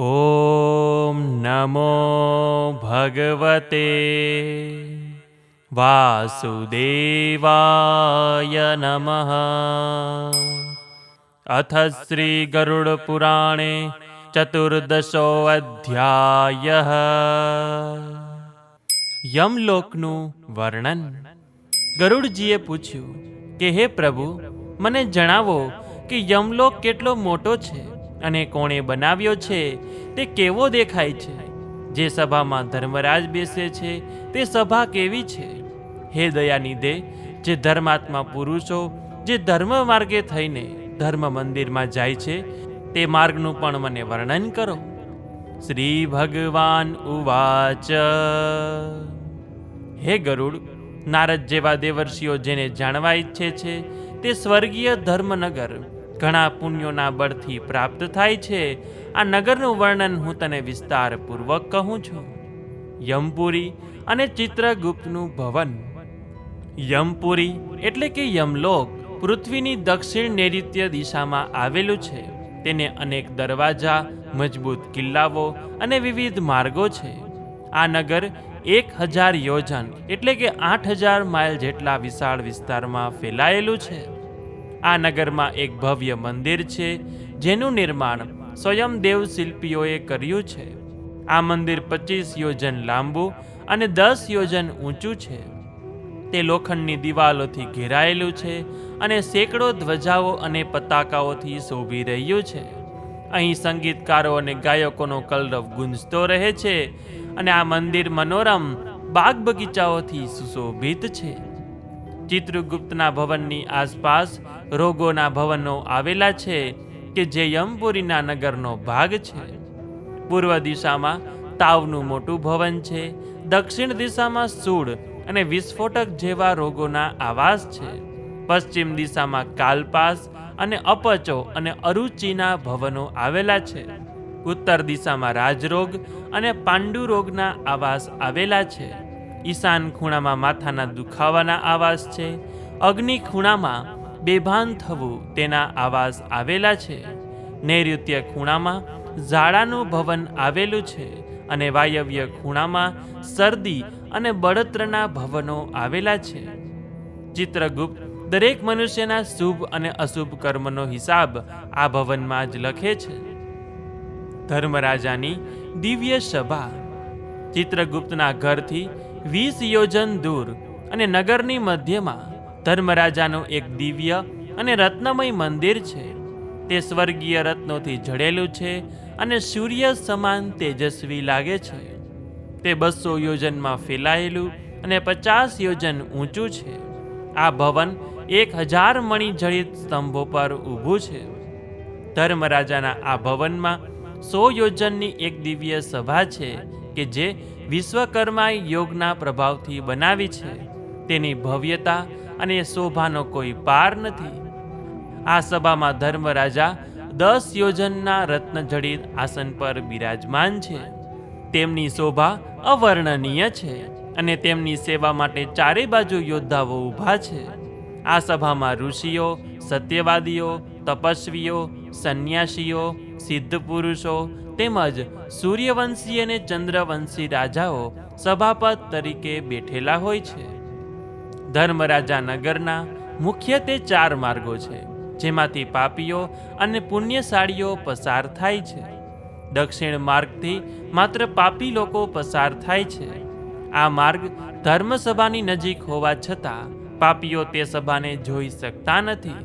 ઓમ નમો ભગવતે વાસુદેવાય નમઃ અથ શ્રી ચતુર્દશો અધ્યાય યમલોકનું વર્ણન ગરુડજીએ પૂછ્યું કે, હે પ્રભુ, મને જણાવો કે યમલોક કેટલો મોટો છે? અને કોણે બનાવ્યો છે તે કેવો દેખાય છે? જે સભામાં ધર્મરાજ બેસે છે, તે સભા કેવી છે? હે દયાનિધે જે ધર્માત્મા પુરુષો, જે ધર્મ માર્ગે થઈને ધર્મ મંદિરમાં જાય છે, તે માર્ગનું પણ મને વર્ણન કરો. શ્રી ભગવાન ઉવાચ. હે ગરુડ, નારદ જેવા દેવર્ષિઓ જેને જાણવા ઈચ્છે છે, તે સ્વર્ગીય ધર્મનગર ઘણા પુણ્યોના બળથી પ્રાપ્ત થાય છે. આ નગરનું વર્ણન હું તને વિસ્તારપૂર્વક કહું છું. યમપુરી અને ચિત્રગુપ્તનું ભવન. યમપુરી એટલે કે યમલોક પૃથ્વીની દક્ષિણ નૈઋત્ય દિશામાં આવેલું છે. તેને અનેક દરવાજા, મજબૂત કિલ્લાઓ અને વિવિધ માર્ગો છે. આ નગર એક હજાર યોજન એટલે કે આઠ હજાર માઇલ જેટલા વિશાળ વિસ્તારમાં ફેલાયેલું છે. આ નગરમાં એક ભવ્ય મંદિર છે, જેનું નિર્માણ સ્વયં દેવ શિલ્પીઓએ કર્યું છે. આ મંદિર પચીસ યોજન લાંબુ અને દસ યોજન ઊંચું છે. તે લોખંડની દિવાલોથી ઘેરાયેલું છે અને સેંકડો ધ્વજાઓ અને પતાકાઓથી શોભી રહ્યું છે. અહીં સંગીતકારો અને ગાયકોનો કલરવ ગુંજતો રહે છે અને આ મંદિર મનોરમ બાગ બગીચાઓથી સુશોભિત છે. ચિત્રગુપ્તના ભવનની આસપાસ રોગોના ભવનો આવેલા છે કે જે યમપુરીના નગરનો ભાગ છે. પૂર્વ દિશામાં તાવનું મોટું ભવન છે, દક્ષિણ દિશામાં સૂળ અને વિસ્ફોટક જેવા રોગોના આવાસ છે. પશ્ચિમ દિશામાં કાલપાસ અને અપચો અને અરુચિના ભવનો આવેલા છે. ઉત્તર દિશામાં રાજરોગ અને પાંડુ રોગના આવાસ આવેલા છે. ઈશાન ખૂણામાં માથાના દુખાવાના આવાસ છે. અગ્નિ ખૂણામાં બેભાન થવું તેના આવાસ આવેલા છે. નૈઋત્ય ખૂણામાં ઝાડાનું ભવન આવેલું છે અને વાયવ્ય ખૂણામાં શરદી અને બળત્રના ભવનો આવેલા છે. ચિત્રગુપ્ત દરેક મનુષ્યના શુભ અને અશુભ કર્મનો હિસાબ આ ભવનમાં જ લખે છે. ધર્મરાજાની દિવ્ય સભા ચિત્રગુપ્તના ઘરથી વીસ યોજન દૂર અને નગરની મધ્યમાં ધર્મરાજાનું એક દિવ્ય અને રત્નમય મંદિર છે. તે સ્વર્ગીય રત્નોથી જડેલું છે અને સૂર્ય સમાન તેજસ્વી લાગે છે. તે બસો યોજનમાં ફેલાયેલું અને પચાસ યોજન ઊંચું છે. આ ભવન એક હજાર મણી જડિત સ્તંભો પર ઊભું છે. ધર્મરાજાના આ ભવનમાં સો યોજનની એક દિવ્ય સભા છે કે જે વિશ્વકર્મા યોગના પ્રભાવથી બનાવી છે. તેની ભવ્યતા અને શોભાનો કોઈ પાર નથી. આ સભામાં ધર્મરાજા દસ યોજનના રત્નજડિત આસન પર બિરાજમાન છે. તેમની શોભા અવર્ણનીય છે અને તેમની સેવા માટે ચારે બાજુ યોદ્ધાઓ ઊભા છે. આ સભામાં ઋષિઓ, સત્યવાદીઓ, તપસ્વીઓ, સંન્યાસીઓ સિદ્ધ પુરુષો તેમજ સૂર્યવંશી અને ચંદ્રવંશી રાજાઓ સભાપત તરીકે બેઠેલા હોય છે. ધર્મરાજા નગરના મુખ્ય તે ચાર માર્ગો છે, જેમાંથી પાપીઓ અને પુણ્યશાળીઓ પસાર થાય છે. દક્ષિણ માર્ગથી માત્ર પાપી લોકો પસાર થાય છે. આ માર્ગ ધર્મસભાની નજીક હોવા છતાં પાપીઓ તે સભાને જોઈ શકતા નથી.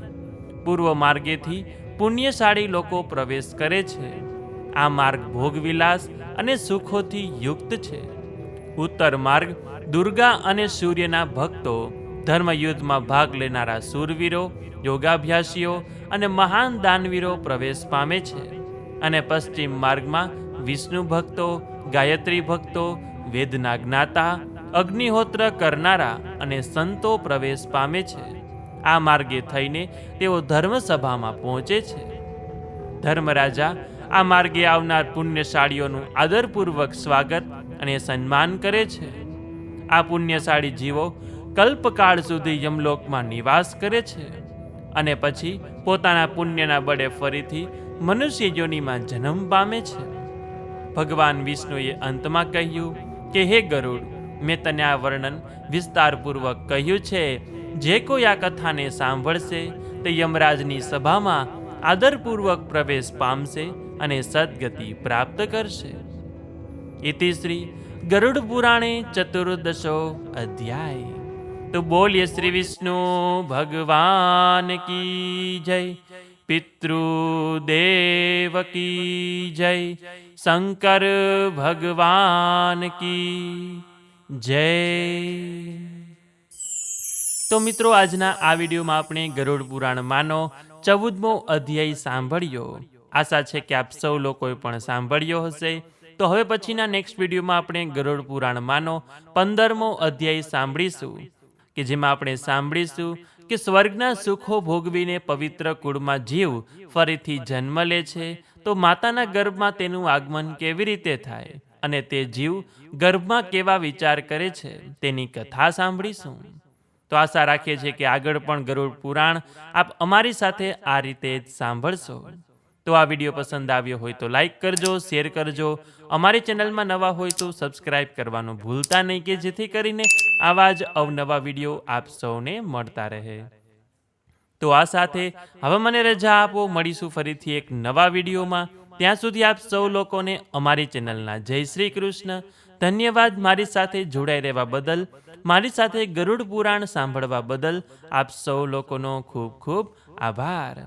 પૂર્વ માર્ગેથી પુણ્યશાળી લોકો પ્રવેશ કરે છે. આ માર્ગ ભોગવિલાસ અને સુખોથી યુક્ત છે. ઉત્તર માર્ગ દુર્ગા અને સૂર્યના ભક્તો ધર્મયુદ્ધમાં ભાગ લેનારા સૂરવીરો, યોગાભ્યાસીઓ અને મહાન દાનવીરો પ્રવેશ પામે છે અને પશ્ચિમ માર્ગમાં વિષ્ણુ ભક્તો, ગાયત્રી ભક્તો, વેદના જ્ઞાતા, અગ્નિહોત્ર કરનારા અને સંતો પ્રવેશ પામે છે. આ માર્ગે થઈને તેઓ ધર્મસભામાં પહોંચે છે. ધર્મરાજા, આ માર્ગે આવનાર પુણ્યશાળીઓનું આદરપૂર્વક સ્વાગત અને સન્માન કરે છે. આ પુણ્યશાળી જીવો કલ્પકાળ સુધી યમલોકમાં નિવાસ કરે છે અને પછી પોતાના પુણ્યના બળે ફરીથી મનુષ્ય યોનિમાં જન્મ પામે છે. ભગવાન વિષ્ણુએ અંતમાં કહ્યું કે, હે ગરુડ, મેં તને આ વર્ણન વિસ્તારપૂર્વક કહ્યું છે. જે કોઈ આ કથાને સાંભળશે તે યમરાજની સભામાં આદરપૂર્વક પ્રવેશ પામશે અને સદગતિ પ્રાપ્ત કરશે. ઇતિ શ્રી ગરુડ પુરાણે ચતુર્દશો અધ્યાય. તો બોલીએ શ્રી વિષ્ણુ, ભગવાન કી જય પિતૃદેવ કી જય, શંકર ભગવાન કી જય. તો મિત્રો, આજના આ વિડીયોમાં આપણે ગરુડ પુરાણમાંનો ચૌદમો અધ્યાય સાંભળ્યો. આશા છે કે આપ સૌ લોકોએ પણ સાંભળ્યો હશે. તો હવે પછીના નેક્સ્ટ વિડીયોમાં આપણે ગરુડ પુરાણમાંનો પંદરમો અધ્યાય સાંભળીશું. કે જેમાં આપણે સાંભળીશું કે સ્વર્ગના સુખો ભોગવીને પવિત્ર કુળમાં જીવ ફરીથી જન્મ લે છે. તો માતાના ગર્ભમાં તેનું આગમન કેવી રીતે થાય? અને તે જીવ ગર્ભમાં કેવા વિચાર કરે છે? તેની કથા સાંભળીશું. તો આશા રાખીએ છીએ કે આગળ પણ ગરુડ પુરાણ આપ અમારી સાથે આ રીતે જ સાંભળશો. તો આ વીડિયો પસંદ આવ્યો હોય તો લાઈક કરજો, શેર કરજો. અમારી ચેનલમાં નવા હોય તો સબસ્ક્રાઈબ કરવાનું ભૂલતા નહીં કે જેથી કરીને આવા જ અવનવા વીડિયો આપ સૌને મળતા રહે. તો આ સાથે હવે મને રજા આપો, મળીશું ફરીથી એક નવા વિડીયોમાં. ત્યાં સુધી આપ સૌ લોકોને અમારી ચેનલના જય શ્રી કૃષ્ણ. ધન્યવાદ મારી સાથે જોડાઈ રહેવા બદલ. મારી સાથે ગરુડ પુરાણ સાંભળવા બદલ આપ સૌ લોકોનો ખૂબ ખૂબ આભાર.